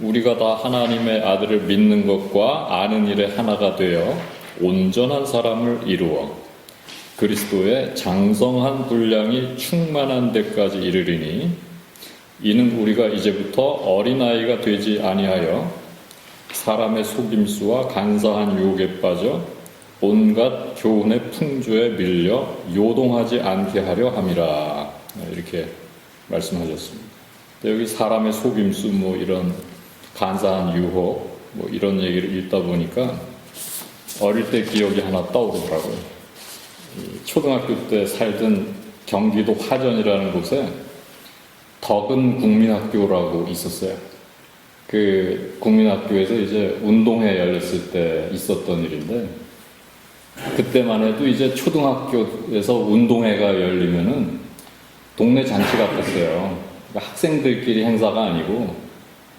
우리가 다 하나님의 아들을 믿는 것과 아는 일에 하나가 되어 온전한 사람을 이루어 그리스도의 장성한 분량이 충만한 데까지 이르리니 이는 우리가 이제부터 어린아이가 되지 아니하여 사람의 속임수와 간사한 유혹에 빠져 온갖 교훈의 풍조에 밀려 요동하지 않게 하려 함이라 이렇게 말씀하셨습니다. 여기 사람의 속임수 뭐 이런 간사한 유혹 뭐 이런 얘기를 읽다 보니까 어릴 때 기억이 하나 떠오르더라고요. 이 초등학교 때 살던 경기도 화전이라는 곳에 덕은 국민학교라고 있었어요. 그 국민학교에서 이제 운동회 열렸을 때 있었던 일인데 그때만 해도 이제 초등학교에서 운동회가 열리면은 동네 잔치 같았어요. 그러니까 학생들끼리 행사가 아니고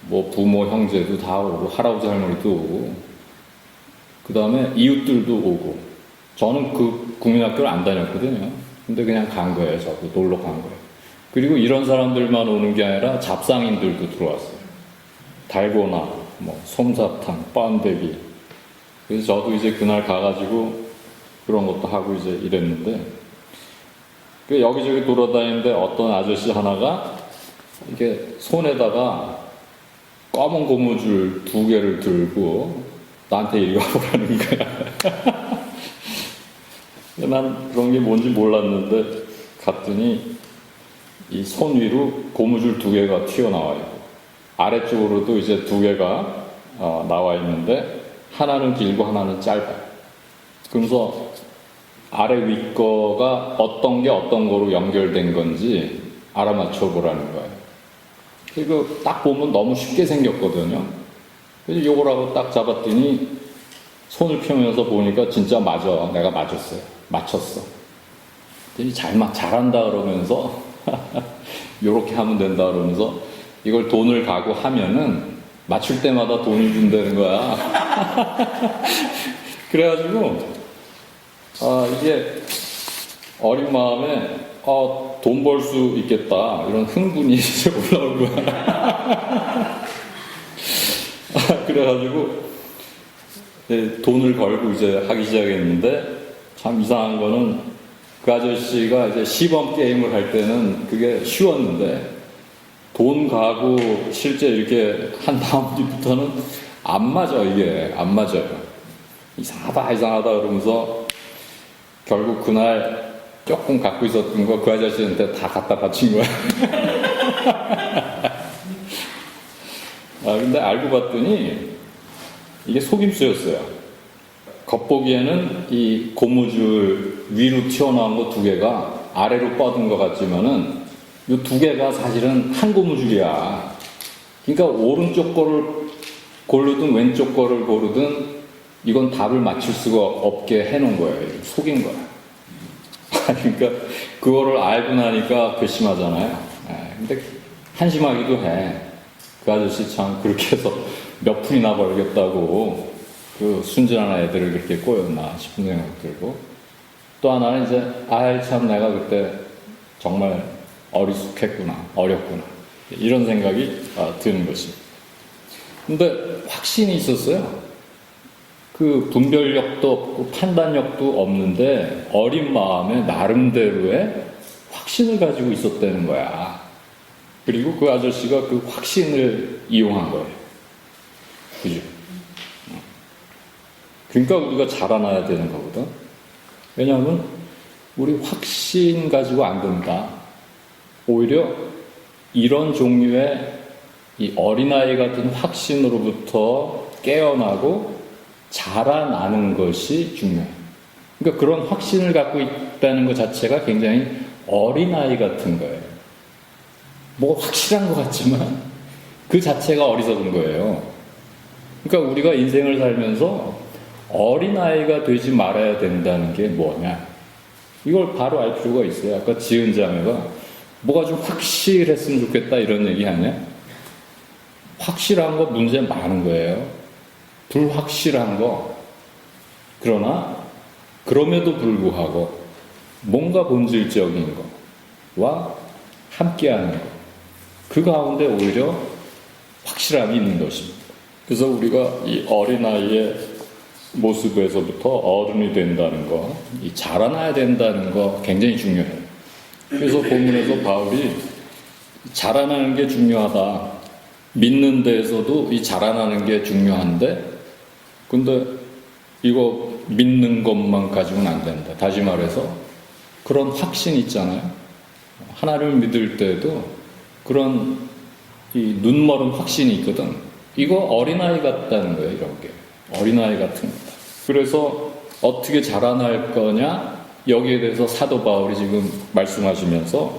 뭐 부모 형제도 다 오고 할아버지 할머니도 오고 그 다음에 이웃들도 오고 저는 그 국민학교를 안 다녔거든요. 근데 그냥 간 거예요. 저도 놀러 간 거예요. 그리고 이런 사람들만 오는 게 아니라 잡상인들도 들어왔어요. 달고나, 뭐 솜사탕, 빤데기. 그래서 저도 이제 그날 가가지고 그런 것도 하고 이제 이랬는데 그 여기저기 돌아다니는데 어떤 아저씨 하나가 이게 손에다가 검은 고무줄 두 개를 들고 나한테 이리 와보라는 거야. 난 그런 게 뭔지 몰랐는데 갔더니 이 손 위로 고무줄 두 개가 튀어나와 있고 아래쪽으로도 이제 두 개가 어, 나와 있는데 하나는 길고 하나는 짧아요. 그러면서 아래 위 거가 어떤 게 어떤 거로 연결된 건지 알아맞혀 보라는 거예요. 이거 딱 보면 너무 쉽게 생겼거든요. 그래서 요걸 하고 딱 잡았더니 손을 펴면서 보니까 진짜 맞아. 내가 맞았어요. 맞췄어. 잘, 맞- 잘한다 그러면서 요렇게 하면 된다 그러면서 이걸 돈을 가고 하면은 맞출 때마다 돈을 준다는 거야. 그래가지고 아, 이게 어린 마음에 어, 돈벌 수 있겠다 이런 흥분이 이제 올라올 거야. 아, 그래가지고 돈을 걸고 이제 하기 시작했는데 참 이상한 거는 그 아저씨가 이제 시범 게임을 할 때는 그게 쉬웠는데 돈 가고 실제 이렇게 한 다음 뒤부터는 안 맞아 이게 안 맞아요. 이상하다 이상하다 그러면서 결국 그날 조금 갖고 있었던 거 그 아저씨한테 다 갖다 바친 거야. 아, 근데 알고 봤더니 이게 속임수였어요. 겉보기에는 이 고무줄 위로 튀어나온 거 두 개가 아래로 뻗은 것 같지만은 이 두 개가 사실은 한 고무줄이야. 그러니까 오른쪽 거를 고르든 왼쪽 거를 고르든 이건 답을 맞출 수가 없게 해놓은 거예요. 속인 거야. 그러니까 그거를 알고 나니까 괘씸하잖아요. 예, 근데 한심하기도 해. 그 아저씨 참 그렇게 해서 몇 푼이나 벌겠다고 그 순진한 애들을 그렇게 꼬였나 싶은 생각 들고 또 하나는 이제 아이 참 내가 그때 정말 어리숙했구나 어렸구나 이런 생각이 아, 드는 것입니다. 근데 확신이 있었어요. 그 분별력도 없고 판단력도 없는데 어린 마음에 나름대로의 확신을 가지고 있었다는 거야. 그리고 그 아저씨가 그 확신을 이용한 거예요. 그죠? 어. 그러니까 우리가 자라나야 되는 거거든. 왜냐하면 우리 확신 가지고 안 된다. 오히려 이런 종류의 이 어린아이 같은 확신으로부터 깨어나고 자라나는 것이 중요해요. 그러니까 그런 확신을 갖고 있다는 것 자체가 굉장히 어린아이 같은 거예요. 뭐 확실한 것 같지만 그 자체가 어리석은 거예요. 그러니까 우리가 인생을 살면서 어린아이가 되지 말아야 된다는 게 뭐냐. 이걸 바로 알 필요가 있어요. 아까 지은 자매가 뭐가 좀 확실했으면 좋겠다 이런 얘기 아니야? 확실한 거 문제 많은 거예요. 불확실한 거. 그러나 그럼에도 불구하고 뭔가 본질적인 거와 함께하는 거. 그 가운데 오히려 확실함이 있는 것입니다. 그래서 우리가 이 어린아이의 모습에서부터 어른이 된다는 거, 이 자라나야 된다는 거 굉장히 중요해요. 그래서 본문에서 바울이 자라나는 게 중요하다. 믿는 데에서도 이 자라나는 게 중요한데, 근데 이거 믿는 것만 가지고는 안 된다. 다시 말해서 그런 확신 있잖아요. 하나님을 믿을 때도 그런 이 눈멀은 확신이 있거든. 이거 어린아이 같다는 거예요, 이런 게. 어린아이 같은 거다. 그래서 어떻게 자라날 거냐? 여기에 대해서 사도 바울이 지금 말씀하시면서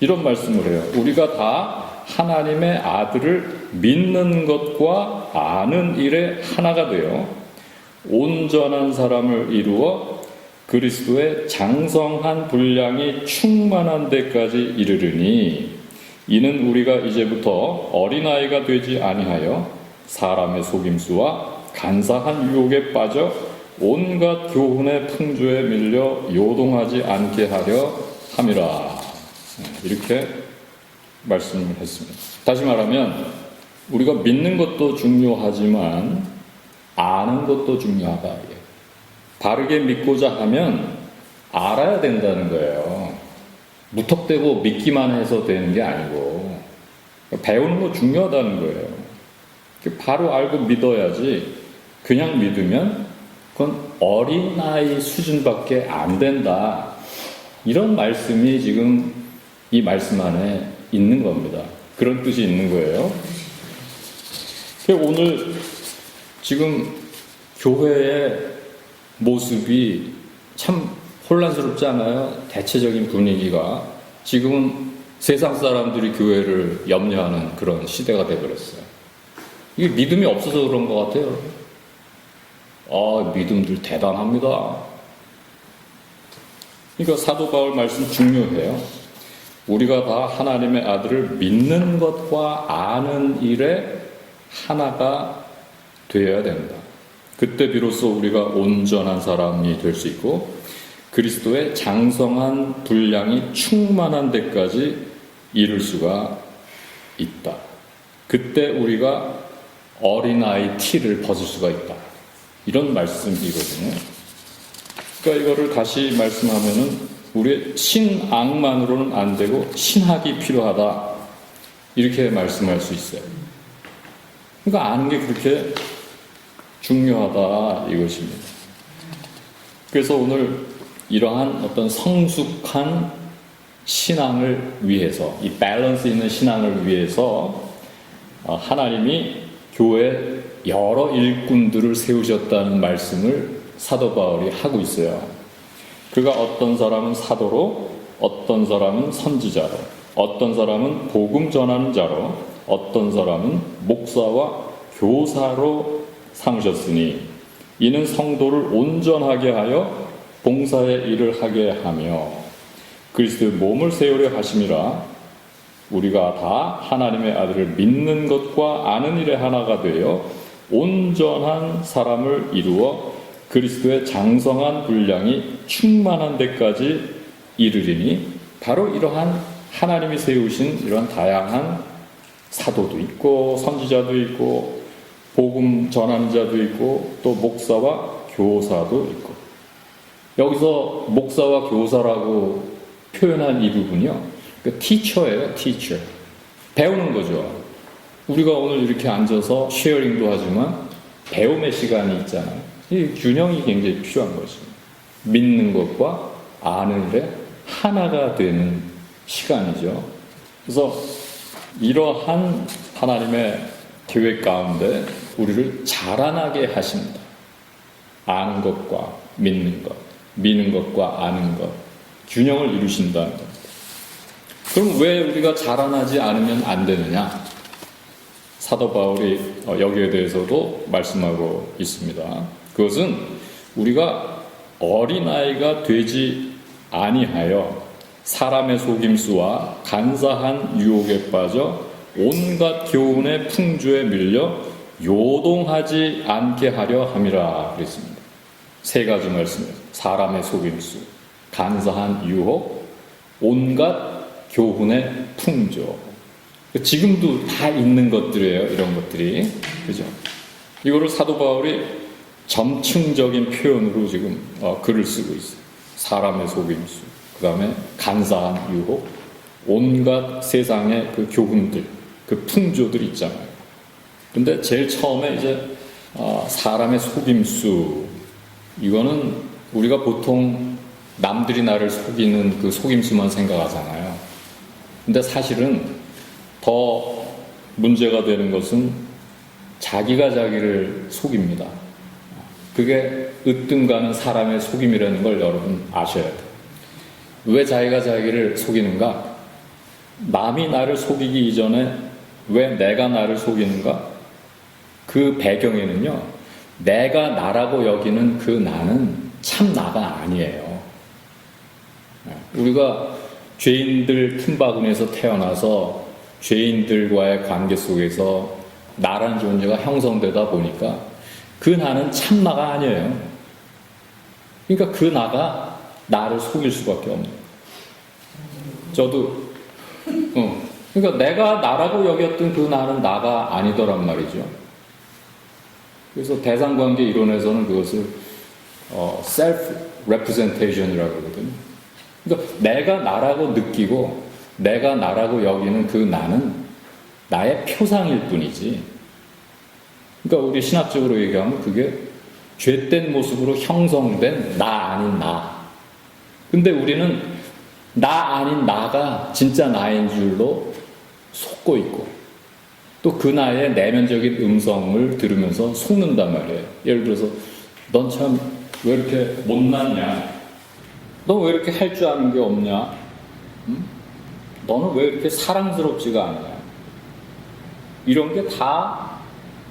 이런 말씀을 해요. 우리가 다 하나님의 아들을 믿는 것과 아는 일에 하나가 되어 온전한 사람을 이루어 그리스도의 장성한 분량이 충만한 데까지 이르르니 이는 우리가 이제부터 어린아이가 되지 아니하여 사람의 속임수와 간사한 유혹에 빠져 온갖 교훈의 풍조에 밀려 요동하지 않게 하려 함이라. 이렇게 말씀을 했습니다. 다시 말하면 우리가 믿는 것도 중요하지만 아는 것도 중요하다. 바르게 믿고자 하면 알아야 된다는 거예요. 무턱대고 믿기만 해서 되는 게 아니고 배우는 거 중요하다는 거예요. 바로 알고 믿어야지 그냥 믿으면 그건 어린아이 수준밖에 안 된다. 이런 말씀이 지금 이 말씀 안에 있는 겁니다. 그런 뜻이 있는 거예요. 오늘 지금 교회의 모습이 참 혼란스럽지 않아요? 대체적인 분위기가. 지금은 세상 사람들이 교회를 염려하는 그런 시대가 되어버렸어요. 이게 믿음이 없어서 그런 것 같아요. 아, 믿음들 대단합니다. 그러니까 사도 바울 말씀 중요해요. 우리가 다 하나님의 아들을 믿는 것과 아는 일에 하나가 되어야 된다. 그때 비로소 우리가 온전한 사람이 될 수 있고 그리스도의 장성한 분량이 충만한 데까지 이룰 수가 있다. 그때 우리가 어린아이 티를 벗을 수가 있다. 이런 말씀이거든요. 그러니까 이거를 다시 말씀하면은 우리의 신앙만으로는 안 되고 신학이 필요하다. 이렇게 말씀할 수 있어요. 그러니까 아는 게 그렇게 중요하다 이것입니다. 그래서 오늘 이러한 어떤 성숙한 신앙을 위해서 이 밸런스 있는 신앙을 위해서 어, 하나님이 교회 여러 일꾼들을 세우셨다는 말씀을 사도 바울이 하고 있어요. 그가 어떤 사람은 사도로, 어떤 사람은 선지자로, 어떤 사람은 복음 전하는 자로, 어떤 사람은 목사와 교사로 삼으셨으니 이는 성도를 온전하게 하여 봉사의 일을 하게 하며 그리스도의 몸을 세우려 하심이라 우리가 다 하나님의 아들을 믿는 것과 아는 일에 하나가 되어 온전한 사람을 이루어 그리스도의 장성한 분량이 충만한 데까지 이르리니 바로 이러한 하나님이 세우신 이러한 다양한 사도도 있고 선지자도 있고 복음 전하는 자도 있고 또 목사와 교사도 있고 여기서 목사와 교사라고 표현한 이 부분이요. 그 티처예요, 티처. 배우는 거죠. 우리가 오늘 이렇게 앉아서 쉐어링도 하지만 배움의 시간이 있잖아요. 이 균형이 굉장히 필요한 것입니다. 믿는 것과 아는 데 하나가 되는 시간이죠. 그래서 이러한 하나님의 계획 가운데 우리를 자라나게 하십니다. 아는 것과 믿는 것, 믿는 것과 아는 것, 균형을 이루신다는 겁니다. 그럼 왜 우리가 자라나지 않으면 안 되느냐? 사도 바울이 어, 여기에 대해서도 말씀하고 있습니다. 그것은 우리가 어린아이가 되지 아니하여 사람의 속임수와 간사한 유혹에 빠져 온갖 교훈의 풍조에 밀려 요동하지 않게 하려 함이라 그랬습니다. 세 가지 말씀이에요. 사람의 속임수, 간사한 유혹, 온갖 교훈의 풍조. 지금도 다 있는 것들이에요. 이런 것들이. 그죠? 이거를 사도 바울이 점층적인 표현으로 지금 어, 글을 쓰고 있어요. 사람의 속임수, 그 다음에 간사한 유혹, 온갖 세상의 그 교훈들, 그 풍조들 있잖아요. 근데 제일 처음에 이제 어, 사람의 속임수, 이거는 우리가 보통 남들이 나를 속이는 그 속임수만 생각하잖아요. 근데 사실은 더 문제가 되는 것은 자기가 자기를 속입니다. 그게 으뜸가는 사람의 속임이라는 걸 여러분 아셔야 돼요. 왜 자기가 자기를 속이는가? 남이 나를 속이기 이전에 왜 내가 나를 속이는가? 그 배경에는요, 내가 나라고 여기는 그 나는 참 나가 아니에요. 우리가 죄인들 틈바구니에서 태어나서 죄인들과의 관계 속에서 나라는 존재가 형성되다 보니까 그 나는 참 나가 아니에요. 그러니까 그 나가 나를 속일 수밖에 없는. 저도, 어, 그러니까 내가 나라고 여겼던 그 나는 나가 아니더란 말이죠. 그래서 대상관계 이론에서는 그것을 어, self representation이라고 그러거든요. 그러니까 내가 나라고 느끼고 내가 나라고 여기는 그 나는 나의 표상일 뿐이지. 그러니까 우리 신학적으로 얘기하면 그게 죄된 모습으로 형성된 나 아닌 나. 근데 우리는 나 아닌 나가 진짜 나인 줄로 속고 있고 또 그 나의 내면적인 음성을 들으면서 속는단 말이에요. 예를 들어서 넌 참 왜 이렇게 못났냐? 너 왜 이렇게 할 줄 아는 게 없냐? 응? 너는 왜 이렇게 사랑스럽지가 않냐? 이런 게 다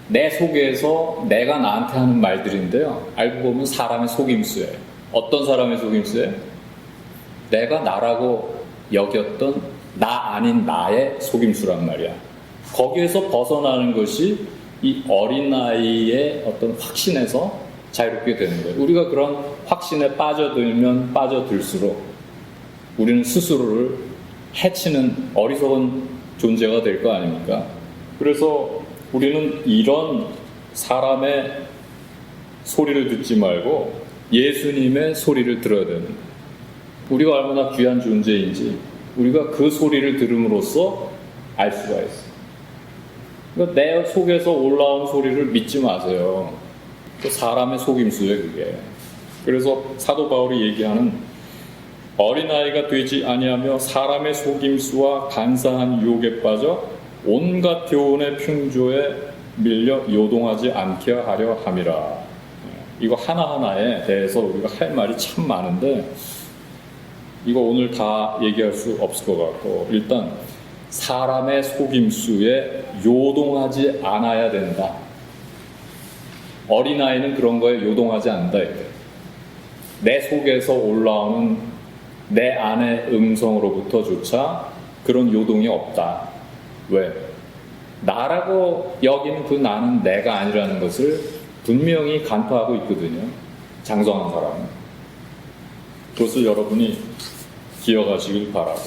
내 속에서 내가 나한테 하는 말들인데요. 알고 보면 사람의 속임수예요. 어떤 사람의 속임수예요? 내가 나라고 여겼던 나 아닌 나의 속임수란 말이야. 거기에서 벗어나는 것이 이 어린아이의 어떤 확신에서 자유롭게 되는 거예요. 우리가 그런 확신에 빠져들면 빠져들수록 우리는 스스로를 해치는 어리석은 존재가 될 거 아닙니까? 그래서 우리는 이런 사람의 소리를 듣지 말고 예수님의 소리를 들어야 되는. 우리가 얼마나 귀한 존재인지 우리가 그 소리를 들음으로써 알 수가 있어요. 그러니까 내 속에서 올라온 소리를 믿지 마세요. 그 사람의 속임수예요, 그게. 그래서 사도 바울이 얘기하는 어린아이가 되지 아니하며 사람의 속임수와 간사한 유혹에 빠져 온갖 교훈의 풍조에 밀려 요동하지 않게 하려 함이라. 이거 하나하나에 대해서 우리가 할 말이 참 많은데 이거 오늘 다 얘기할 수 없을 것 같고 일단 사람의 속임수에 요동하지 않아야 된다. 어린아이는 그런 거에 요동하지 않는다. 내 속에서 올라오는 내 안의 음성으로부터조차 그런 요동이 없다. 왜? 나라고 여기는 그 나는 내가 아니라는 것을 분명히 간파하고 있거든요. 장성한 사람은. 그것을 여러분이 기억하시길 바라고.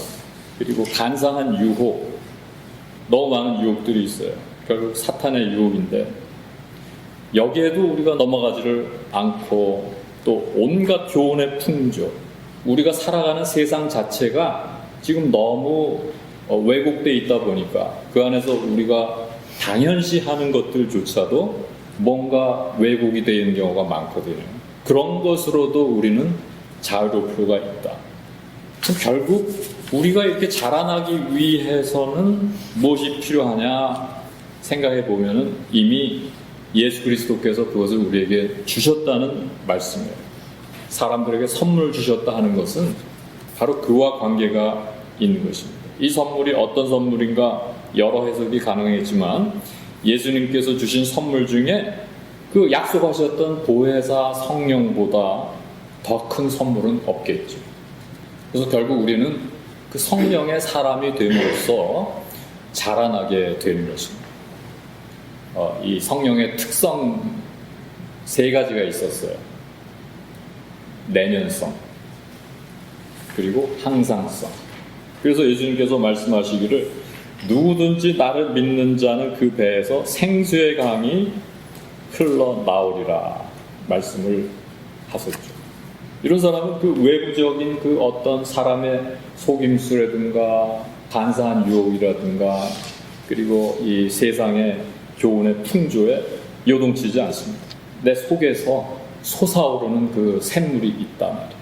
그리고 간사한 유혹. 너무 많은 유혹들이 있어요. 결국 사탄의 유혹인데 여기에도 우리가 넘어가지를 않고 또 온갖 교훈의 풍조. 우리가 살아가는 세상 자체가 지금 너무 어, 왜곡돼 있다 보니까 그 안에서 우리가 당연시 하는 것들조차도 뭔가 왜곡이 되어 있는 경우가 많거든요. 그런 것으로도 우리는 자유로울 필요가 있다. 그럼 결국 우리가 이렇게 자라나기 위해서는 무엇이 필요하냐 생각해 보면은 이미 예수 그리스도께서 그것을 우리에게 주셨다는 말씀이에요. 사람들에게 선물을 주셨다 하는 것은 바로 그와 관계가 있는 것입니다. 이 선물이 어떤 선물인가 여러 해석이 가능했지만 예수님께서 주신 선물 중에 그 약속하셨던 보혜사 성령보다 더 큰 선물은 없겠죠. 그래서 결국 우리는 그 성령의 사람이 됨으로써 자라나게 되는 것입니다. 어, 이 성령의 특성 세 가지가 있었어요. 내면성, 그리고 항상성. 그래서 예수님께서 말씀하시기를 누구든지 나를 믿는 자는 그 배에서 생수의 강이 흘러나오리라 말씀을 하셨죠. 이런 사람은 그 외부적인 그 어떤 사람의 속임수라든가 간사한 유혹이라든가 그리고 이 세상의 교훈의 풍조에 요동치지 않습니다. 내 속에서 솟아오르는 그 샘물이 있단 말이에요.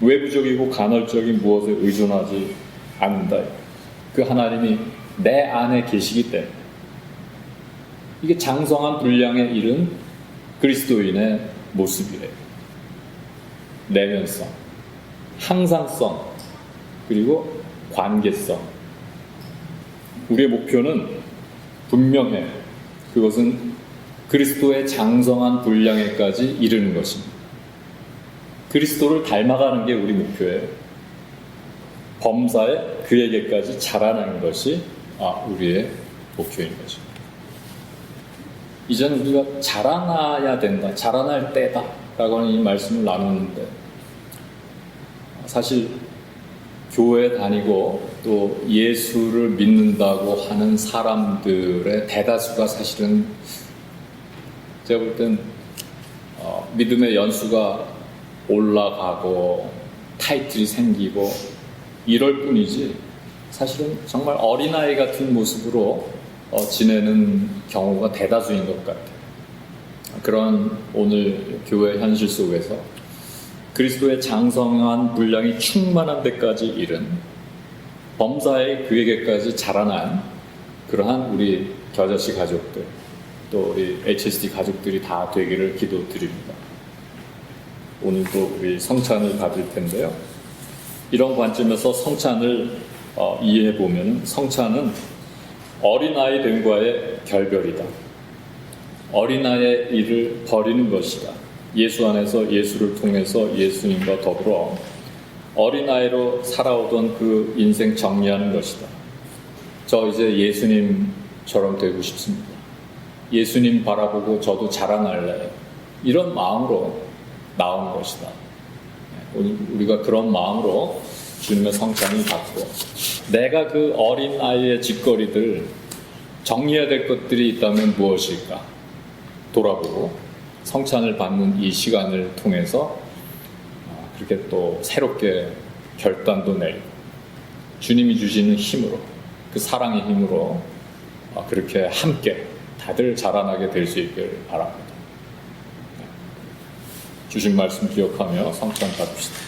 외부적이고 간헐적인 무엇에 의존하지 않는다. 그 하나님이 내 안에 계시기 때문에 이게 장성한 분량에 이른 그리스도인의 모습이래요. 내면성, 항상성, 그리고 관계성. 우리의 목표는 분명해. 그것은 그리스도의 장성한 분량에까지 이르는 것입니다. 그리스도를 닮아가는 게 우리 목표예요. 범사에 그에게까지 자라나는 것이 아, 우리의 목표인 거죠. 이제는 우리가 자라나야 된다, 자라날 때다 라고 하는 이 말씀을 나누는데 사실 교회 다니고 또 예수를 믿는다고 하는 사람들의 대다수가 사실은 제가 볼땐 어, 믿음의 연수가 올라가고 타이틀이 생기고 이럴 뿐이지 사실은 정말 어린아이 같은 모습으로 어, 지내는 경우가 대다수인 것 같아요. 그런 오늘 교회 현실 속에서 그리스도의 장성한 분량이 충만한 데까지 이른 범사의 그에게까지 자라난 그러한 우리 겨자씨 가족들 또 우리 HSD 가족들이 다 되기를 기도드립니다. 오늘도 우리 성찬을 받을 텐데요. 이런 관점에서 성찬을 어, 이해해 보면 성찬은 어린아이 됨과의 결별이다. 어린아이의 일을 버리는 것이다. 예수 안에서 예수를 통해서 예수님과 더불어 어린아이로 살아오던 그 인생 정리하는 것이다. 저 이제 예수님처럼 되고 싶습니다. 예수님 바라보고 저도 자라날래요. 이런 마음으로 나온 것이다. 오늘 우리가 그런 마음으로 주님의 성찬을 받고 내가 그 어린 아이의 짓거리들 정리해야 될 것들이 있다면 무엇일까 돌아보고 성찬을 받는 이 시간을 통해서 아, 그렇게 또 새롭게 결단도 내고 주님이 주시는 힘으로 그 사랑의 힘으로 아, 그렇게 함께 다들 자라나게 될 수 있길 바랍니다. 주신 말씀 기억하며 성찬 받읍시다.